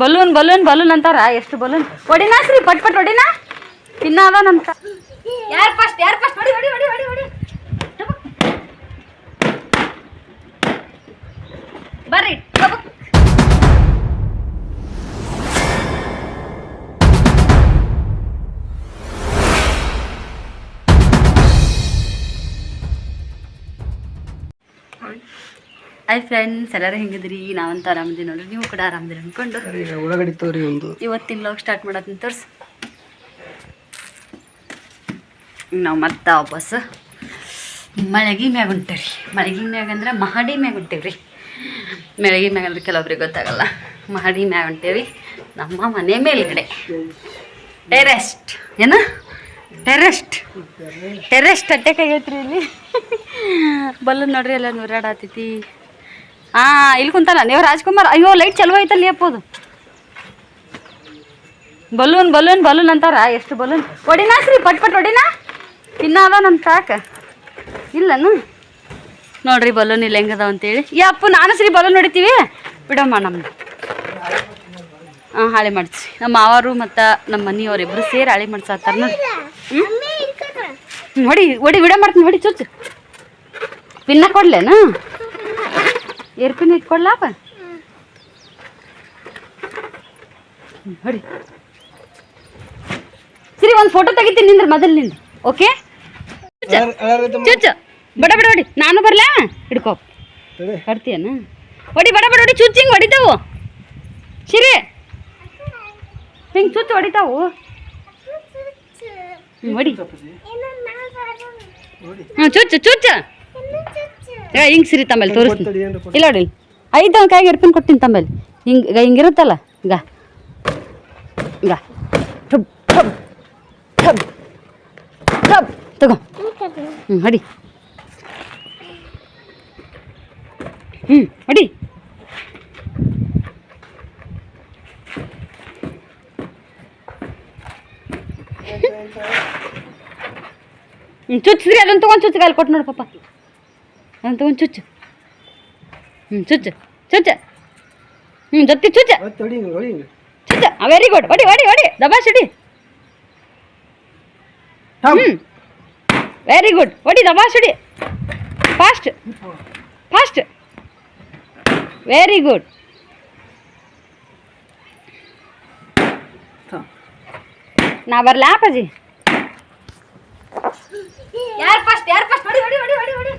Balloon balloon balloon ಅಂತಾರ? ಎಷ್ಟು balloon? ಹೊಡಿನಾ ಸರಿ ಪಟ್ ಪಟ್ ಹೊಡಿನಾ ಇನ್ನ ಅದಾನಂತ ಯಾರು ಫಸ್ಟ್ ಯಾರು ಫಸ್ಟ್ ಹೊಡಿ ಹೊಡಿ ಹೊಡಿ ಹೊಡಿ ಹೊಡಿ ಬರ್ರಿ. ಹಾಯ್ ಫ್ರೆಂಡ್ಸ್ ಎಲ್ಲರೂ ಹೆಂಗಿದ್ರಿ? ನಾವಂತ ಆರಾಮದಿ ನೋಡ್ರಿ. ನೀವು ಕೂಡ ಆರಾಮದಿರಿ ಅನ್ಕೊಂಡು. ಒಳಗಡೆ ತೋರಿ ಒಂದು. ಇವತ್ತಿನ ಲಾಗ್ ಸ್ಟಾರ್ಟ್ ಮಾಡತ್ತೀನಿ ತೋರ್ಸು. ನಾವು ಮತ್ತೆ ವಾಪಸ್ ಮಳಗಿ ಮ್ಯಾಗ ಉಂಟೇವ್ರಿ ಮಳಗಿ ಮ್ಯಾಗ ಅಂದ್ರೆ ಮಹಡಿ ಮ್ಯಾಗ ಹೊಂಟೇವ್ರಿ. ಮೆಳಗಿ ಮ್ಯಾಗ ಅಂದ್ರೆ ಕೆಲವೊಬ್ರಿಗೆ ಗೊತ್ತಾಗಲ್ಲ. ಮಹಡಿ ಮ್ಯಾಗ ಹೊಂಟೇವಿ ನಮ್ಮ ಮನೆ ಮೇಲ್ಗಡೆ. ಟೆರೆಸ್ಟ್. ಏನ? ಟೆರೆಸ್ಟ್. ಟೆರೆಸ್ಟ್ ಅಟ್ಟೆಕ್ ಆಗೈತ್ರಿ ಇಲ್ಲಿ. ಬಲ್ಲ ನೋಡ್ರಿ ಎಲ್ಲ ನೂರಾಡತೈತಿ. ಹಾಂ ಇಲ್ಲಿ ಕುಂತಾನ ನೀವು ರಾಜ್ಕುಮಾರ್ ಅಯ್ಯೋ ಲೈಟ್ ಚಲೋ ಐತಲ್ಲಿ ಅಪ್ಪದು ಬಲೂನ್ ಬಲೂನ್ ಬಲೂನ್ ಅಂತಾರ. ಎಷ್ಟು ಬಲೂನ್? ಹೊಡಿನಾ ಶ್ರೀ ಪಟ್ ಪಟ್ ಹೊಡಿನಾ ಇನ್ನ ನಮ್ಮ ಸಾಕ. ಇಲ್ಲನು? ನೋಡ್ರಿ ಬಲೂನ್ ಇಲ್ಲ ಹೆಂಗದ ಅಂತೇಳಿ. ಯಪ್ಪ ನಾನು ಶ್ರೀ ಬಲೂನ್ ಹೊಡಿತೀವಿ? ಬಿಡಮ್ಮ ನಮ್ದು. ಹಾಂ ಹಾಳೆ ಮಾಡಿಸಿ. ನಮ್ಮ ಮಾವರು ಮತ್ತು ನಮ್ಮ ಮನೆಯವ್ರು ಇಬ್ಬರು ಸೇರಿ ಹಾಳೆ ಮಾಡ್ಸಾತ್ತಾರ ನೋಡಿ ಹ್ಞೂ ಹೊಡಿ ಹೊಡಿ ವಿಡ ಮಾಡ್ತೀನಿ ಹೊಡಿ ಚುಚ್ಚು. ಪಿನ್ನ ಕೊಡ್ಲೇನು? ಏರ್ ಪಿನ್ ಇಟ್ಕೊಡ್ಲಾಪ ಹೊಡಿ. ಸರಿ ಒಂದು ಫೋಟೋ ತೆಗಿತೀನಿ ನಿಂದ್ರ ಮೊದಲು ನಿಂದು ಓಕೆ ಚುಚ್ಚು ಬಡ ಬಡ ಹೊಡಿ. ನಾನು ಬರಲಾ? ಹಿಡ್ಕೋ. ಬರ್ತೀಯನ? ಹೊಡಿ ಬಡ ಬಡ ಹೊಡಿ. ಚುಚ್ಚು ಹಿಂಗೆ ಹೊಡಿತಾವು. ಸಿರಿ ಹಿಂಗೆ ಚುಚ್ಚು ಹೊಡಿತಾವು. ಹೊಡಿ. ಹಾಂ ಚುಚ್ಚು ಚುಚ್ಚು. ಹಿಂಗೆ ಸಿರಿ ತಮ್ಮಲ್ಲಿ ತೋರಿಸ್ತೀನಿ. ಇಲ್ಲ ನೋಡಿ ಐದು ಕಾಯಿಗೆ ಎರ್ಪಿನ್ ಕೊಡ್ತೀನಿ ತಮ್ಮಲ್ಲಿ. ಹಿಂಗೆ ಹಿಂಗಿರುತ್ತಲ್ಲ ಈಗ ಈಗ ಠಬ್ ಠಬ್ ಠಬ್ ಠಬ್ ತಗೋ. ಹ್ಞೂ ಅಡಿ ಹ್ಞೂ ಅಡಿ ಹ್ಞೂ ಚುಚ್ಚಿದ್ರಿ ಅದನ್ನು ತೊಗೊಂಡು ಚುಚ್ಚಿಗೆ ಅಲ್ಲಿ ಕೊಟ್ಟು ನೋಡಿ ಪಾಪ. ತೊಗೊಂಡು ಚುಚ್ಚು ಹ್ಞೂ ಚುಚ್ಚು ಚುಚ್ಚು ಹ್ಞೂ ಜೊತೆ ಚುಚ್ಚು ಹೊಡಿ ಹೊಡಿ ಚುಚ್ಚು ವೆರಿ ಗುಡ್ ಹೊಡಿ ಹೊಡಿ ಹೊಡಿ ದಬಾಶ್ ಹೊಡಿ ಹ್ಞೂ ವೆರಿ ಗುಡ್ ಹೊಡಿ ದಬಾಶ್ ಹೊಡಿ ಫಾಸ್ಟ್ ಫಾಸ್ಟ್ ವೆರಿ ಗುಡ್ ನಾ ಬರ್ಲಾ ಅಪ್ಪಾಜಿ ಯಾರು ಫಸ್ಟ್ ಯಾರು ಫಸ್ಟ್ ಹೊಡಿ ಹೊಡಿ ಹೊಡಿ ಹೊಡಿ ಹೊಡಿ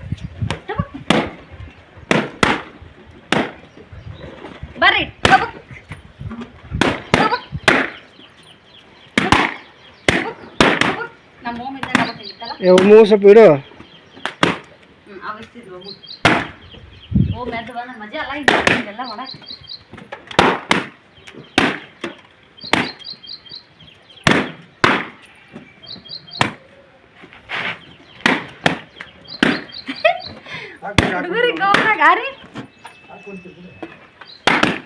ಇದೆಲ್ಲ ಒಳಗೆ ಹುಡುಗರಿಗೆ ಗೌರಾಗ ಆರಿ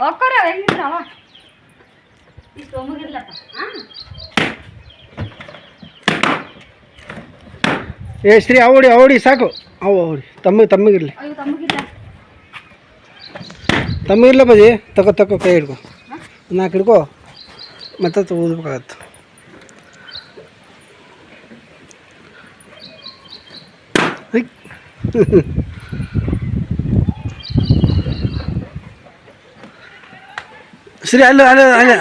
ಹೋಗ್ಕೊರ ಹೆಂಗಿದ್ರವ ಇಷ್ಟು ಒಮ್ಮಗಿರ್ಲಪ್ಪ ಹಾಂ ಏ ಶ್ರೀ ಅವಡಿ ಅವಡಿ ಸಾಕು. ಅವು ಅವಡಿ. ತಮ್ಮ ತಮ್ಮಗಿರಲಿ. ತಮ್ಮಗಿರ್ಲ ಬಜಿ ತಗೋ ತಗೋ ಕೈ ಹಿಡ್ಕೊ. ನಾಲ್ಕು ಹಿಡ್ಕೊ. ಮತ್ತೆ ಊದಬೇಕಾಗತ್ತೆ. ಶ್ರೀ ಅಲ್ಲ ಅಲ್ಲ ಅಲ್ಲ.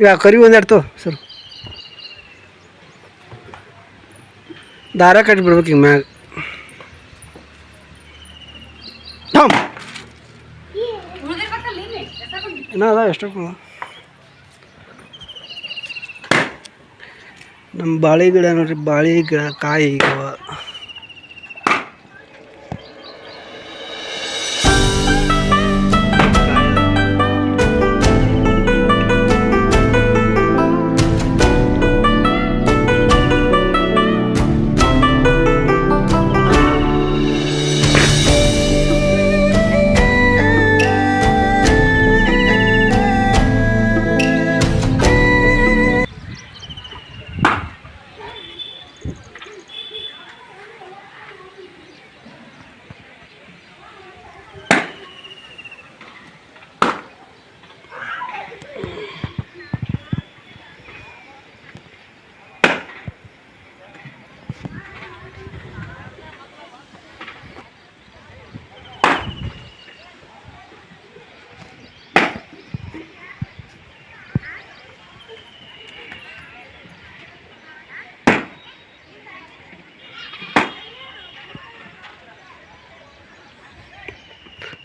ಈಗ ಕರಿ ಒಂದೆರಡು ತೋ ಸರ್. ದಾರ ಕಟ್ಟಿ ಬಿಡ್ಬೇಕು ಹಿಂಗೆ ಮ್ಯಾಗ. ಇನ್ನೂ ಅದ ಎಷ್ಟು ನಮ್ಮ ಬಾಳೆ ಗಿಡ ನೋಡ್ರಿ, ಬಾಳೆ ಗಿಡ, ಕಾಯಿ ಈಗವ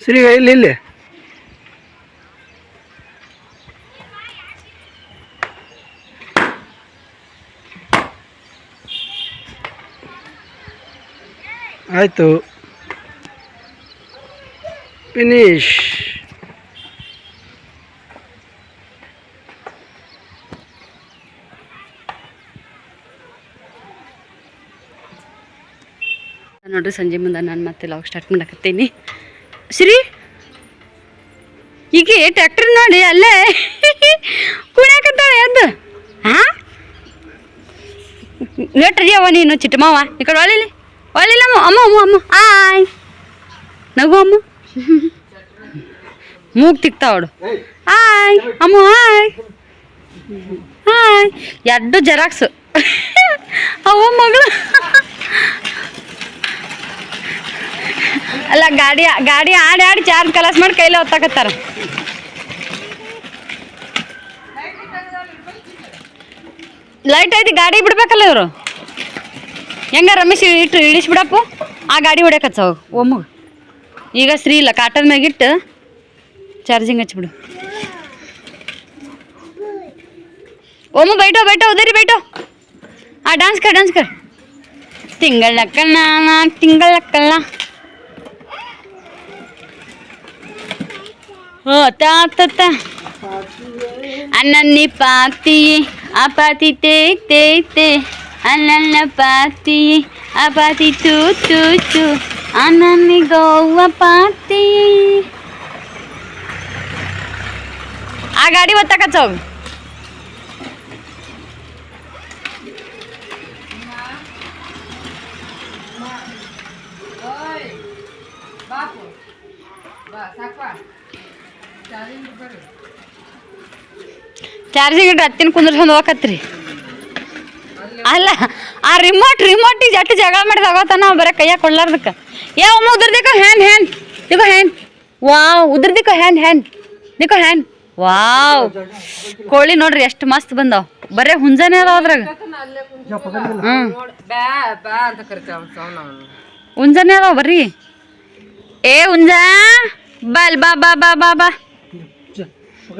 ಶ್ರೀ ಇಲ್ಲಿ ಇಲ್ಲಿ. ಆಯಿತು. ಫಿನಿಶ್ ನೋಡ್ರಿ ಸಂಜೆ ಮುಂದೆ ನಾನು ಮತ್ತೆ ಲಾಗ್ ಸ್ಟಾರ್ಟ್ ಮಾಡಕತ್ತೀನಿ. ಶ್ರೀ ಈಗ ಟ್ಯಾಕ್ಟರ್ ನೋಡಿ ಅಲ್ಲೇ ಕುಣಿಯಾಕತ್ತಾಳೆ ಎದ್ದು. ಹಾ ಲೇಟ್ರಿ ಅವ ನೀನು ಚಿಟ್ಟಮ್ಮವ ಈ ಕಡೆ ಒಳ್ಳಿಲಿ ಒಳ್ಳಿಲ್ಲ ಅಮ್ಮ ಅಮ್ಮ ಅಮ್ಮ ಅಮ್ಮ. ಆಯ್. ನಗು ಅಮ್ಮ. ಮೂಗ್ ತಿಕ್ತಾವಡು ಆಯ್, ಅಮ್ಮ, ಆಯ್. ಹಾಯ್ ಎರಡು ಜೆರಾಕ್ಸ್. ಅವ ಮಗಳು. ಅಲ್ಲ, ಗಾಡಿ ಗಾಡಿ ಆಡಿ ಆಡಿ ಚಾರ್ಜ್ ಕಲಾಸ್ ಮಾಡಿ ಕೈಲಿ ಹೊತ್ತಾಕತ್ತಾರ. ಲೈಟ್ ಐತಿ, ಗಾಡಿ ಬಿಡ್ಬೇಕಲ್ಲ ಇವರು. ಹೆಂಗ ರಮೇಶ್ ಇಟ್ಟು ಇಳಿಸ್ಬಿಡಪ್ಪು? ಆ ಗಾಡಿ ಹೊಡ್ಯಾಕತ್ತ ಒಮ್ಮಗ. ಈಗ ಶ್ರೀ ಇಲ್ಲ ಕಾಟನ್ ಮ್ಯಾಗಿಟ್ಟು ಚಾರ್ಜಿಂಗ್ ಹಚ್ಬಿಡು. ಒಮ್ಮು ಬೈಟೋ ಬೈಟೋ, ಉದರಿ ಬೈಟೋ. ಆ ಡಾನ್ಸ್ ಕರ್ ಡಾನ್ಸ್ ಕರ್. ತಿಂಗಳಕ್ಕಲ್ಲ ತಿಂಗಳಕ್ಕಲ್ಲ అన్నీ పాతి ఆ పాతి తే తే తే అన్న పాతి ఆ పాతి తూ తూ తూ అన్నీ గోవ పాతి ఆ గాడి వత్తా కచ్చవు ಚಾರ್ಜಿಂಗ್ ಇಟ್ರೆ ಹತ್ತಿನ ಕುಂದ್ರಸ್ಕೊಂಡು ಹೋಗತ್ರಿ ಅಲ್ಲ, ಆ ರಿಮೋಟ್ ರಿಮೋಟ್ ರಿಮೋಟಿಗೆ ಜಟ್ಟು ಜಗಳ ಮಾಡಿ ತಗೋತಾನ ಬರೀ ಕೈಯಾಗ ಕೊಡ್ಲಾರ್ದಕ್ಕ. ಏ ಅಮ್ಮ ಉದ್ರ ದಿಕ್ಕೋ ಹ್ಯಾನ್ ಹ್ಯಾನ್ ದಿಕ್ಕೋ ಹ್ಯಾನ್ ವಾವ್ ಉದ್ರ ದಿಕ್ಕೋ ಹ್ಯಾನ್ ಹ್ಯಾನ್ ದಿಕ್ಕೋ ಹ್ಯಾನ್ ವಾವ್. ಕೋಳಿ ನೋಡ್ರಿ ಎಷ್ಟು ಮಸ್ತ್ ಬಂದಾವ್. ಬರೇ ಹುಂಜಾನೆ ಅದಾವ ಅದ್ರಾಗ. ಹುಂಜಾನೆ ಅದಾವ ಬರ್ರಿ ಏ, ಹುಂಜಾ. ಬಲ್ ಬಾ ಬಾ ಬಾ ಬಾ ಬಾ.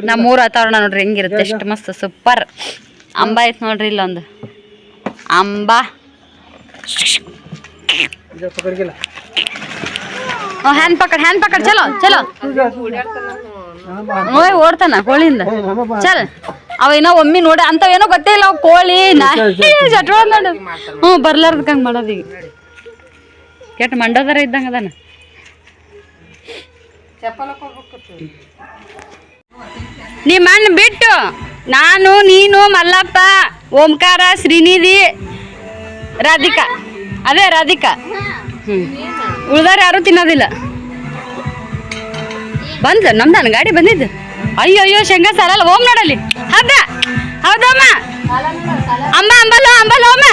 ನಮ್ಮೂರ ವಾತಾವರಣ ನೋಡ್ರಿ ಹೆಂಗಿರುತ್ತೆ. ಎಷ್ಟು ಮಸ್ತ್ ಸೂಪರ್ ಅಂಬ ಐತೆ ನೋಡ್ರಿ ಇಲ್ಲೊಂದು ಅಂಬ. ಹ್ಯಾಂಡ್ ಪಕಡ್ ಹ್ಯಾಂಡ್ ಪಕಡ್ ಚಲೋ ಚಲೋ. ಓಯ್ ಓಡ್ತಾನ ಕೋಳಿಯಿಂದ. ಚಲ್. ಅವ ಏನೋ ಒಮ್ಮೆ ನೋಡ ಅಂತವೇನೋ ಗೊತ್ತೇ ಇಲ್ಲ ಅವ್ ಕೋಳಿ ಜಟ್ವಾಳ ನೋಡು. ಹ್ಞೂ ಬರ್ಲಾರ್ದಕ್ಕಂಗೆ ಮಾಡೋದು ಈಗ. ಕೆಟ್ಟ ಮಂಡೋದರ ಇದ್ದಂಗೆ ಅದಾನ. ನಿಮ್ಮ ಅಣ್ಣ ಬಿಟ್ಟು ನಾನು, ನೀನು, ಮಲ್ಲಪ್ಪ, ಓಂಕಾರ, ಶ್ರೀನಿಧಿ, ರಾಧಿಕಾ. ಅದೇ ರಾಧಿಕಾ. ಹ್ಞೂ ಉಳ್ದಾರ ಯಾರೂ ತಿನ್ನೋದಿಲ್ಲ. ಬಂದ ನಮ್ದು ಗಾಡಿ ಬಂದಿದ್ದು. ಅಯ್ಯೋ ಅಯ್ಯೋ ಶೇಂಗಾ ಸಾರಲ್ಲ ಓಮ್ ನೋಡಲಿ ಹೌದ ಹೌದಮ್ಮ. ಅಮ್ಮ ಅಂಬಲ್ಲ ಅಂಬಲ್ಲ ಅಮ್ಮ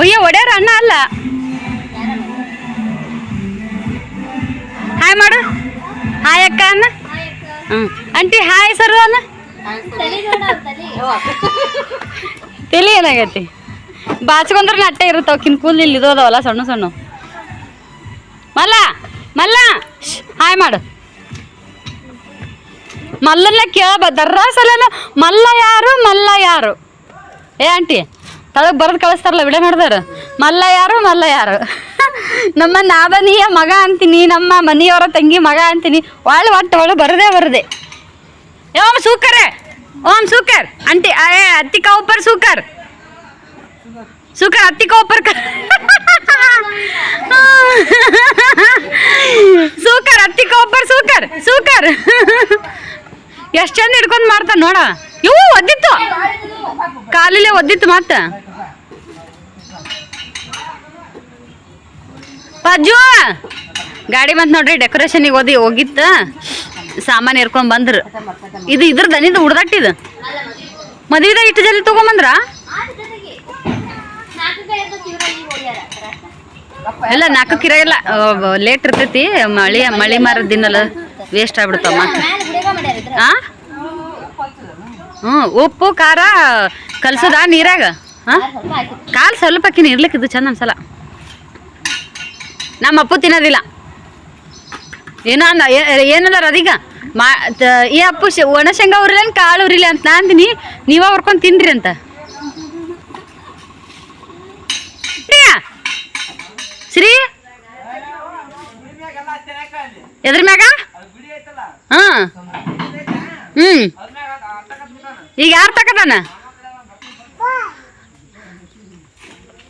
ಅಯ್ಯೋ, ಒಡೆಯವ್ರ ಅಣ್ಣ ಅಲ್ಲ. ಹಾಯ್ ಮಾಡು. ಹಾಯ್ ಅಕ್ಕ ಅನ್ನ. ಹ್ಞೂ ಆಂಟಿ, ಹಾಯ್ ಸರ್ ಅನ್ನ. ತಲೆ ಏನಾಗೈತಿ? ಬಾಚ್ಕೊಂಡ್ರೆ ನಟ್ಟೆ ಇರುತ್ತವ ಕಿನ್ಕೂಲ್ ಇಲ್ಲಿ ಇದಾವಲ್ಲ ಸಣ್ಣ ಸಣ್ಣ. ಮಲ್ಲ ಮಲ್ಲ. ಹಾಯ್ ಮಾಡು. ಮಲ್ಲಲ್ಲ ಕೇಳಬ, ದರ್ರ ಸಲ ಮಲ್ಲ ಯಾರು ಮಲ್ಲ ಯಾರು? ಏ, ಆಂಟಿ, ತಳಗ್ ಬರೆದು ಕಳಿಸ್ತಾರಲ್ಲ ವಿಡಿಯೋ ನೋಡಿದಾರ ಮಲ್ಲ ಯಾರು ನಮ್ಮ ನಾದನಿಯ ಮಗ ಅಂತೀನಿ, ನಮ್ಮ ಮನೆಯವರ ತಂಗಿ ಮಗ ಅಂತೀನಿ. ಒಳ್ಳೆ ಒಟ್ಟು ಒಳ್ಳೆ ಬರದೆ ಬರದೆ. ಓಂ ಸೂಕರ್ ಓಂ ಸೂಕರ್. ಅಂಟಿ ಅತ್ತಿಕ ಅತ್ತಿ ಸೂಕರ್. ಸೂಕರ್ ಅತ್ತಿ ಕಾವಪ್ಪರ್ ಸೂಕರ್ ಅತ್ತಿ ಕಾವಪ್ಪರ್ ಸೂಕರ್ ಸೂಕರ್. ಎಷ್ಟು ಚಂದ ಹಿಡ್ಕೊಂಡು ಮಾಡ್ತಾನೆ ನೋಡ. ಇವು ಒದ್ದಿತ್ತು. ಕಾಲಿಲೆ ಒದ್ದಿತ್ತು ಮತ್ತೆ ಪಜ್ಜು ಗಾಡಿ ಬಂತು ನೋಡ್ರಿ ಡೆಕೋರೇಷನಿಗೆ ಓದಿ ಹೋಗಿತ್ತ. ಸಾಮಾನು ಇರ್ಕೊಂಡ್ ಬಂದ್ರು. ಇದು ಇದ್ರ ದನಿದ ಹುಡ್ದಟ್ಟಿದ ಮದುವೆದಾಗ ಇಟ್ಟು ಜಲ್ದಿ ತಗೊಂಬಂದ್ರ? ಇಲ್ಲ ಕಿರ ಎಲ್ಲ ಲೇಟ್ ಇರ್ತೈತಿ, ಮಳಿ ಮಳಿ ಮಾರ ದಿನಲ್ಲ ವೇಸ್ಟ್ ಆಗ್ಬಿಡ್ತಾವ ಹ್ಞೂ ಉಪ್ಪು, ಖಾರ ಕಲ್ಸದ ನೀರಾಗ? ಹಾಂ ಕಾಲು ಸ್ವಲ್ಪ ಕಿನ್ನ ಇರ್ಲಿಕ್ಕಿದ್ದು ಚಂದ ಅನ್ಸಲ್ಲ. ನಮ್ಮ ಅಪ್ಪು ತಿನ್ನೋದಿಲ್ಲ. ಏನೋ ಅಂದ ಏನಂದಾರ ಅದೀಗ? ಮಾ ಈ ಅಪ್ಪು ಒಣ ಶೇಂಗಾ ಅಂತ ಕಾಳು ಉರಿಲಿ ಅಂತ ನಾ ಅಂದಿನಿ, ನೀವ ಹೊರ್ಕೊಂಡು ತಿನ್ರಿ ಅಂತ. ಪ್ರಿಯಾ ಶ್ರೀ? ಎದ್ರ ಮ್ಯಾಗ? ಹಾ. ಹ್ಮ್. ಈಗ ಯಾರು ತಕದಾನ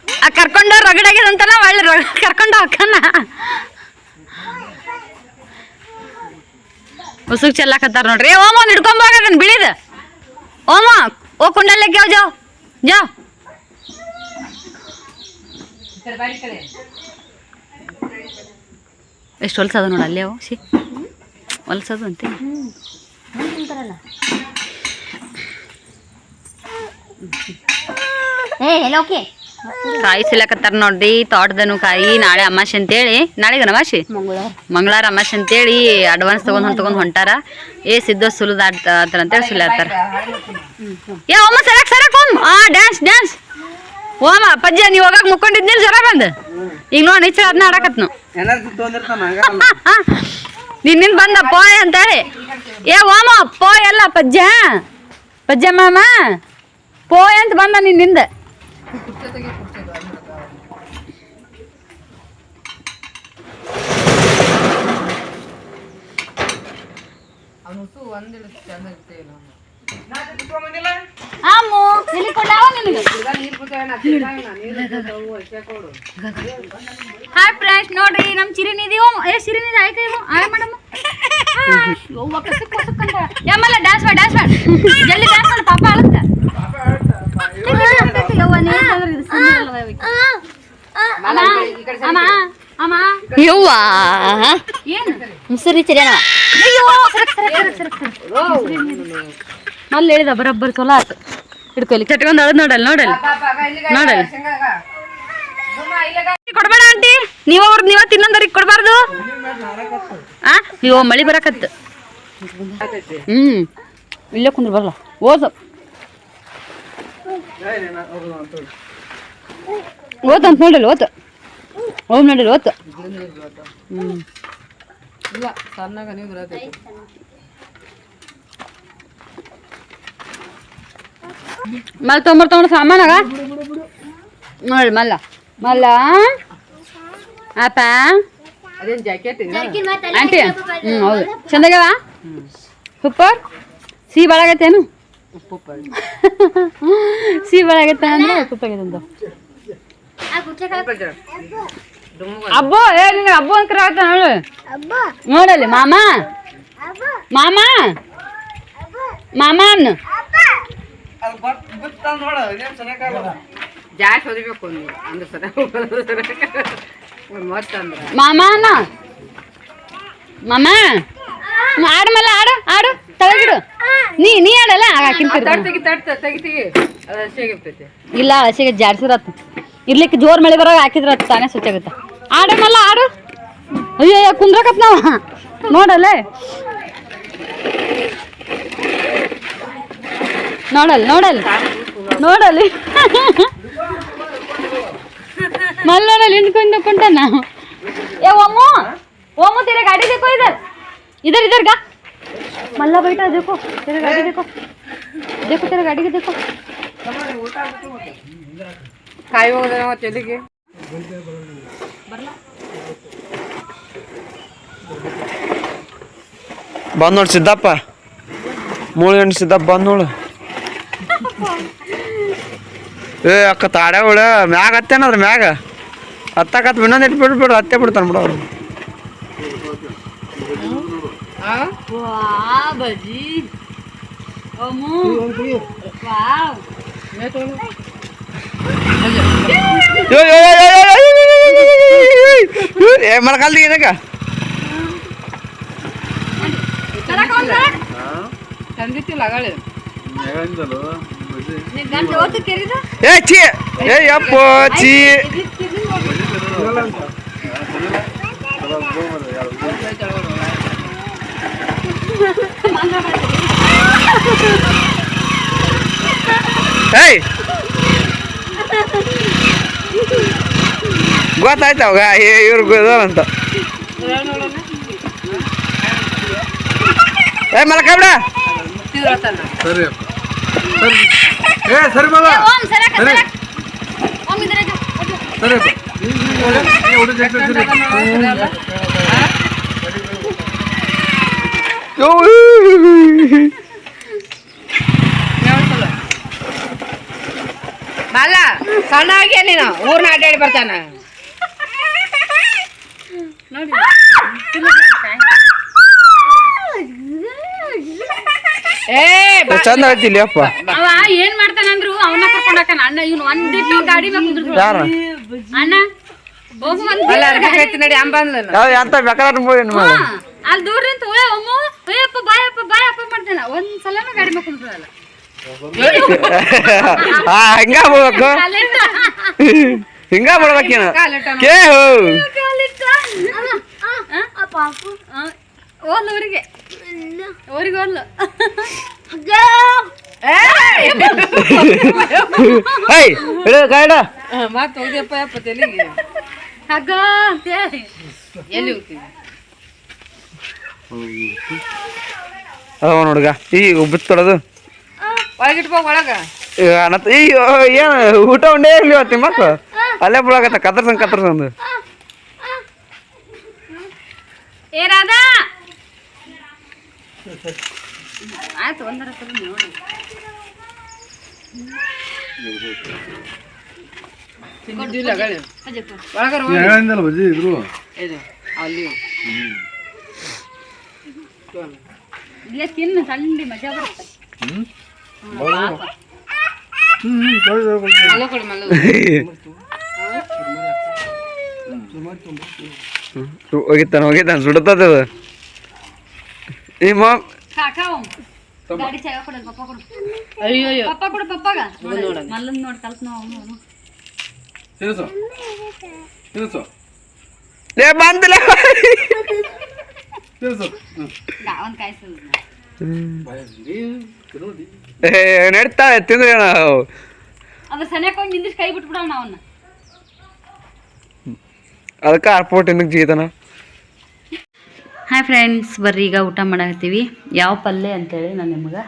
ಆ ಕರ್ಕೊಂಡು ರಗಡಾಗ್ಯದಂತನ ಒಳ್ಳೆ ರಗ ಕರ್ಕೊಂಡು ಹೋಗ್ಕನ ಉಸುಕ್ ಚೆಲ್ಲಾಕತ್ತಾರ ನೋಡ್ರಿ. ಏ, ಓಮ ಒಂದು ಹಿಡ್ಕೊಂಬೋಗದನ್ ಬಿಳಿದ. ಓಮ, ಓ, ಕುಂಡಲ್ಲೇ ಜಾವ್ ಜಾವ್ ಜಾವ್ ಎಷ್ಟು ಹೊಲ್ಸದ ನೋಡ ಅಲ್ಲೇ ಅವು? ಸಿ ಹೊಲ್ಸದು ಅಂತೀನಿ ಏ, ಎಲ್ಲ ಓಕೆ ಕಾಯಿ ಸಿಲಕತ್ತಾರ ನೋಡ್ರಿ ತೋಟದನು ಕಾಯಿ ನಾಳೆ ಅಮಾಶೆ ಅಂತೇಳಿ. ನಾಳೆಗೆ ಅಮಾಶಿ? ಮಂಗಳಾರ ಅಮಾಶಿ ಅಂತೇಳಿ ಅಡ್ವಾನ್ಸ್ ತಗೊಂಡ್ ಹೊಂಟ ತಗೊಂಡ್ ಹೊಂಟಾರ. ಏ ಸಿದ್ದ ಸುಲಿದಾಡ್ತಾರ ಅಂತೇಳಿ ಸುಲಿತಾರ ಏ ಒಮ್ಮ ಸರಕ್ ಸರಕ್ ಓಮ್. ಆ ಡ್ಯಾನ್ಸ್ ಡ್ಯಾನ್ಸ್ ಓಮ ಪಜ್ಜ ನೀವ್ ಹೋಗಾಕ ಮುಕ್ಕೊಂಡಿದ್ನಿಲ್ ಸರ ಬಂದ್? ಈಗ ನೋಡಿ ನಿಚ್ಚ ಅದನ್ನ ಆಡಕತ್ನು. ನಿನ್ನಿಂದ ಬಂದ ಪೋಯ್ ಅಂತೇಳಿ. ಏ ಓಮ ಪೋಯ್ ಅಲ್ಲ ಪಜ್ಜ ಪಜ್ಜ ಮಾಮ ಪೋಯ್ ಅಂತ ಬಂದ ನಿನ್ನಿಂದ ಆಮು ಎಲ್ಲಿ ಕೊಡಾವ ನಿನಗೆ ಹಾಯ್ ಫ್ರೆಂಡ್ಸ್ ನೋಡ್ರಿ ನಮ್ಮ ಚಿರಿನಿಧಿ ಓಮ್ ಏ ಚಿರಿನಿಧಿ ಆಯ್ತು ಇವು ಆಯ್ ಮೇಡಮ್. ಯವ್ವ ಕಸಕ್ ಕಸಕ್ ಅಂತ ಯಮ್ಮಲ್ಲ ಡ್ಯಾನ್ಸ್ ಮಾಡಿ ಡ್ಯಾನ್ಸ್ ಮಾಡಿ. ಜಲ್ದಿ ಡ್ಯಾನ್ಸ್ ಮಾಡಿ ಪಾಪ ಅಳುತ್ತ ಯವ್ವ ನೀನ್ ತಂದ್ರೆ ಇದು ಸುಂದರಲ್ವ ಇವಕ್ಕೆ? ಅಮ್ಮ ಅಮ್ಮ ಅಮ್ಮ ಯವ್ವ ಏನು? ಮುಸುರಿ ಸರಕ್ ಮಲ್ಲಿ ಹೇಳಿದ ಬರೋಬ್ಬರಿ ಚಲೋ ಆತು. ಹಿಡ್ಕೊಲಿ ಕಟ್ಕೊಂಡು ಅಳದ್ ನೋಡಲ್ ನೋಡಲ್ ನೋಡಲ್ ಕೊಡ್ಬೇಡ ಆಂಟಿ. ನೀವ ಅವ್ರದ್ದು ನೀವ ತಿನ್ನಂದವ್ರಿಗೆ ಕೊಡ್ಬಾರ್ದು. ಆ ಅಯ್ಯೋ ಮಳಿ ಬರಕತ್ತು. ಹ್ಮ್. ಇಲ್ಲೇ ಕುಂದ್ರ ಬರಲ್ಲ ಓದು ಓದ್ ಅಂತ ನೋಡಲ್ ಓದ್ ಓದ್ ನೋಡಲ್ ಓದ್ ಹ್ಮ್ ಮಲ್ ತೊಂಬರ್ ತೊಗೊಂಡು ಸಾಮಾನಾಗ ನೋಡಿ ಮಲ್ಲ ಮಲ್ಲ ಅಪ್ಪ ಆಂಟಿ ಹ್ಞೂ ಹೌದು ಚಂದಾಗ್ಯವ ಸೂಪರ್ ಸಿಹಿ ಬಾಳಾಗೈತೇನು ಸಿಹಿ ಬಾಳಾಗೈತೆ ಅಂದ್ರೆ ಉಪ್ಪಾಗೈತೆ ಅಂತ ಅಬ್ಬೋ ಏ ನಿಂಗೆ ಅಬ್ಬೋ ಅಂತ ಕರಾಗತ್ತ ನೋಡು ನೋಡಲ್ಲಿ ಮಾಮ ಮಾಮ ಮಾಮ ಅನ್ನು ಜಾಸ್ತಿ ಹೊದಿಬೇಕು ನೀವು ಅಂದ್ರೆ ಸರ ಮತ್ತಂದ್ರೆ ಮಾಮ ಅನ್ನ ಮಾಮ ಆಡು ಮಲ್ಲ ಆಡು ಆಡು. ತಳಗಿಡು ನೀ ನೀ ಆಡಲ್ಲ? ಹಾಕಿನ ಇಲ್ಲ ಹಸಿಗೆ ಜಾಡ್ಸಿರತ್ತ ಇರ್ಲಿಕ್ಕೆ ಜೋರ್ ಮಳೆ ಬರೋ ಹಾಕಿದ್ರ ತಾನೇ ಸುಚ್ಚಾಗತ್ತ ಆಡು ಮಲ್ಲ ಆಡು. ಅಯ್ಯೋ ಕುಂದ್ರಕತ್ ನಾವ. ನೋಡಲ್ಲೇ. ನೋಡಲ್ ನೋಡಲ್. ನೋಡಲಿ. ಮಲ್ ನೋಡಲ್ ಹಿಂದ್ಕೊಂಡು ಕುಂಟ ನಾವು ಏ ಒಮ್ಮು. ಒಮ್ಮು ತೀರ ಗಾಡಿ ಬೇಕು ಇದ್ದಾರೆ इधर इधर गा मल्ला बैठा देखो तेरे गाड़ी देखो देखो तेरे गाड़ी के देखो ಕಾಯಿ ಹೋಗೋದ ಚೆಲ್ಲಿಗೆ ಬಂದ್ ನೋಡಿ ಸಿದ್ದಪ್ಪ ಮೂಳು ಸಿದ್ದಪ್ಪ ಬಂದ್ ನೋಡು ಏ ಅಕ್ಕ ತಾಡೆ ಉಳ ಮ್ಯಾಗ ಹತ್ತೇನದ್ರ ಮ್ಯಾಗ ಹತ್ತಕತ್ ಇನ್ನೊಂದು ಇಟ್ಟು ಬಿಡು ಬಿಡು ಹತ್ತೆ ಬಿಡ್ತಾನ ಬಿಡು ಅವ್ರು ವಾವ್ ಬಜ್ಜಿ ಓಮು ವಾವ್ ಏ ಮಳಕಾಲ್ದಿ ಏನಕ್ಕ ತಂದಿತ್ತಿಲ್ಲ ಅಗಳೆ ಗಂಟೆ ಹೊತ್ತು ಕೆರಿದ ಏ ಚಿ ಏ ಯಪ್ಪ ಚಿ ಏಯ್ ಗೊತ್ತಾಯ್ತು ಅವಾಗ ಇವ್ರು ಅಂತ ಏ ಮಲಕ ಬಿಡ ಮುತ್ತಿದ್ರತನ ಸರಿ ಅಪ್ಪ ಸರಿ ಏ ಸರಿ ಬಾಬಾ ಓಂ ಸರಕ ಸರಿ ಸರಕ ಓಂ ಇದ್ರೆ ಇದು. ಏಯ್! ಗೊತ್ತಾಯ್ತು ಅವಾಗ? ಇವ್ರಿಗೆ ಅಂತ. ಏ ಮಲಕ ಬಿಡ ಸರಿ ಏ ಸರಿ. ಮಲ ಸರಿ. ಸರಿ ಬಾಲ ಸಣ್ಣ ಆಗ್ಯ ನೀನು. ಊರ್ನ ಅಡ್ಡಾಡಿ ಬರ್ತಾನ. ನೋಡಿ. ಚಂದ ಆಗ್ತಿಲ್ಲ ಅಪ್ಪ. ಅವ ಏನ್ ಮಾಡ್ತಾನಂದ್ರು ಅವನ್ನ ಕರ್ಕೊಂಡು ಹಾಕನ ಅಣ್ಣ ಇವ್ನು ಒಂದಿಟ್ಟು ಗಾಡಿ ಯಾರ? ಅಣ್ಣ ಹೋಗು ಒಂದ್ ಅಲ್ಲ ಅರ್ಗೈತಿ ನಡಿ ಅಂಬ ಅಂದ್ಲಲ್ಲ ಯಾವ ಎಂತ ಬೇಕಾದ್ರೆ ಅಲ್ಲಿ ದೂರ ನಿಂತು ಓಯ್ ಅಮ್ಮ ಓಯಪ್ಪ ಬಾಯಪ್ಪ ಬಾಯಪ್ಪ ಮಾಡ್ತಾನ. ಒಂದ್ ಸಲನೂ ಗಾಡಿ ಕುಂದ್ರಲ್ಲ ಹಾ ಹಿಂಗ ಬಿಡ್ಬೇಕು ಹಿಂಗ ಬಿಡ್ಬೇಕೇನು ಕೇ ಓದ್ಲು ಊರಿಗೆ. ಊರಿಗೆ ಓದ್ಲು ಗಾಡ ಮತ್ ಹೋಗ್ಯಪ್ಪ ಯಪ್ಪ ತೆಲಿಗೆ. ಹಗ್ಗ ಅಂತೇಳಿ ಎಲ್ಲಿ ಹೋಗ್ತೀವಿ? ಅದ ನೋಡ್ಗ ಈ ಬಿತ್ತೊಳದು ಒಳಗಿಟ್ಕೋ ಒಳಗ ಅನ್ನತ್ತ ಈ ಏನು ಊಟ ಉಂಡೇ ಇರ್ಲಿ ಇವತ್ತು ಮಕ್ಕಳು ಅಲ್ಲೇ ಬಿಡಾಕತ್ತ ಕತ್ತರ್ಸಂಗ್ ಕತ್ತರ್ಸಂದು. ಆಯ್ತು ಒಂದರ ನೋಡಿ. ಒಳಗರ ಇದ್ರು. ಇದು ಅಲ್ಲಿ ಇಲ್ಲ ತಿನ್ನು ಸಂಡಿ ಮಜಾ ಬರುತ್ತೆ. ಹ್ಮ್? ಹ್ಮ್ ಸರಿ ಸರಿ ಬಜ್ಜಿ. ಮಲ್ಲ ಕೊಡಿ ಮಲ್ಲ. ಹೋಗಿತ್ತಾನ ಹೋಗಿತ್ತಾನ ಸುಡತದ ಈ ಮಾ ಕಾಕ ಗಾಡಿ ಚಾಯ ಕೊಡೋದು ಪಪ್ಪ ಕೊಡು. ಅಯ್ಯೋ ಅಯ್ಯೋ ಪಪ್ಪ ಕೊಡು ಪಪ್ಪಗ. ಮಲ್ಲನ್ ನೋಡಿ. ಕಲ್ತ್ ನಾವು ಅವನು ತಿನ್ನಿಸು. ತಿನ್ನಿಸು. ಲೇ ಬಂದಿಲ್ಲ ನಡೀತಾವೆ ತಿಂದ್ರೆ ನಾವು ಅದ್ರ ಸನ್ಯಾಕ ಹೋಗಿ ನಿಂದಿಸ್ ಕೈ ಬಿಟ್ಬಿಡೋಣ ಅವನ್ನ ಅದಕ್ಕೆ ಆರ್ಪೋರ್ಟ್ ಏನಕ್ಕೆ ಜೀತನ ಹಾಯ್ ಫ್ರೆಂಡ್ಸ್ ಬರ್ರಿ ಈಗ ಊಟ ಮಾಡಕತ್ತೀವಿ. ಯಾವ ಪಲ್ಯ ಅಂತೇಳಿ ನಾನು ನಿಮ್ಗೆ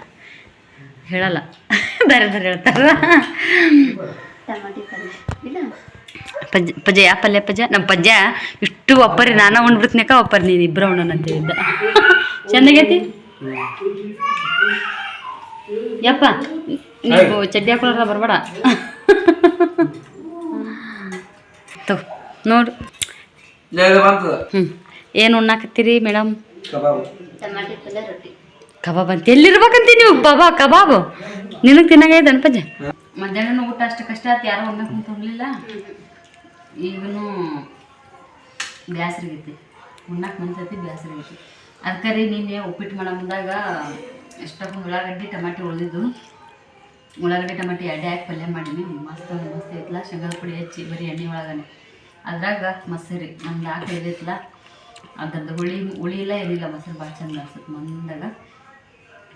ಹೇಳಲ್ಲ. ಬೇರೆ ಬೇರೆ ಹೇಳ್ತಾರ ಪಜ್ಜ ಪಜ ಯಾ ಪಲ್ಯ ಪಜ? ನಮ್ಮ ಪಜ್ಜ? ಇಷ್ಟು ಒಪ್ಪರಿ ನಾನ ಉಂಡ್ಬಿಡ್ತೀನಕ್ಕ ಒಪ್ಪರಿ ನೀನು ಇಬ್ಬರು ಉಣ್ಣೋಣ ಅಂತ ಹೇಳಿದ್ದ. ಚೆನ್ನಾಗೈತಿ ಯಪ್ಪ ನೀವು ಚಡ್ಡಿ ಹಾಕೊಳ್ಳೋದ ಬರಬೇಡ. ತಗೋ ನೋಡು. ಹ್ಞೂ ಏನು ಉಣ್ಣಾಕತ್ತೀರಿ ಮೇಡಮ್ ಕಬಾಬ್. ಅಂತ. ಎಲ್ಲಿರ್ಬೇಕಂತ ನೀವು? ಬಾಬಾ ಕಬಾಬು. ನಿನಗೆ ತಿನ್ನಾಗೈತೆ ಅನ್ಪಜ್ಜ ಮಧ್ಯಾಹ್ನ ಊಟ ಅಷ್ಟು ಕಷ್ಟ ಆಯ್ತು ಯಾರೋ ಒಮ್ಮೆ ಕುಂತ ಉಣ್ಲಿಲ್ಲ ಬ್ಯಾಸರಿಗೈತಿ. ಉಣ್ಣಕ್ಕೆ ಉಣ್ಣಾಕ ಬ್ಯಾಸರಿಗೈತಿ. ಅದಕ್ಕೆ ರೀ ನಿನ್ನೆ ಉಪ್ಪಿಟ್ಟು ಮಾಡೋ ಮುಂದಾಗ ಎಷ್ಟೊಂದು ಉಳ್ಳಾಗಡ್ಡಿ, ಟಮಾಟಿ ಉಳಿದಿದ್ದು. ಉಳ್ಳಾಗಡ್ಡಿ, ಟಮಾಟಿ ಎಡೆ ಹಾಕಿ ಪಲ್ಯ ಮಾಡೀನಿ. ಮಸ್ತ್ ಮಸ್ತ್ ಐತಲ್ಲ ಶಂಗಲ್ ಪುಡಿ ಹೆಚ್ಚಿ ಬರೀ ಎಣ್ಣೆ ಒಳಗನೆ. ಅದ್ರಾಗ ಮೊಸರಿ ನಮ್ದು ಹಾಕಿ ಇದೈತ್ಲ. ಅದ್ರದ್ದು ಹುಳಿ ಹುಳಿ ಇಲ್ಲ, ಏನಿಲ್ಲ. ಮೊಸರು ಭಾಳ ಚಂದ ಅನ್ಸುತ್ತೆ ಮಂದಾಗ.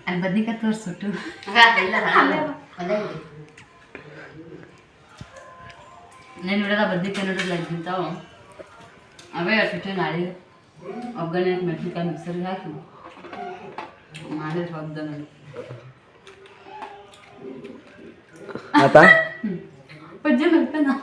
ಅಲ್ಲಿ ಬದ್ನಿಕಾಯಿ ತೋರಿಸ್ಬಿಟ್ಟು నేను కూడా బద్దీ తినడం లగ్గిస్తాం అవే చుట్టూ నాడి ఒగ్గనే మెట్టికాయ మిక్సర్ హాకి మాదే వద్దనండి పద్యం వెళ్ళిపోయినా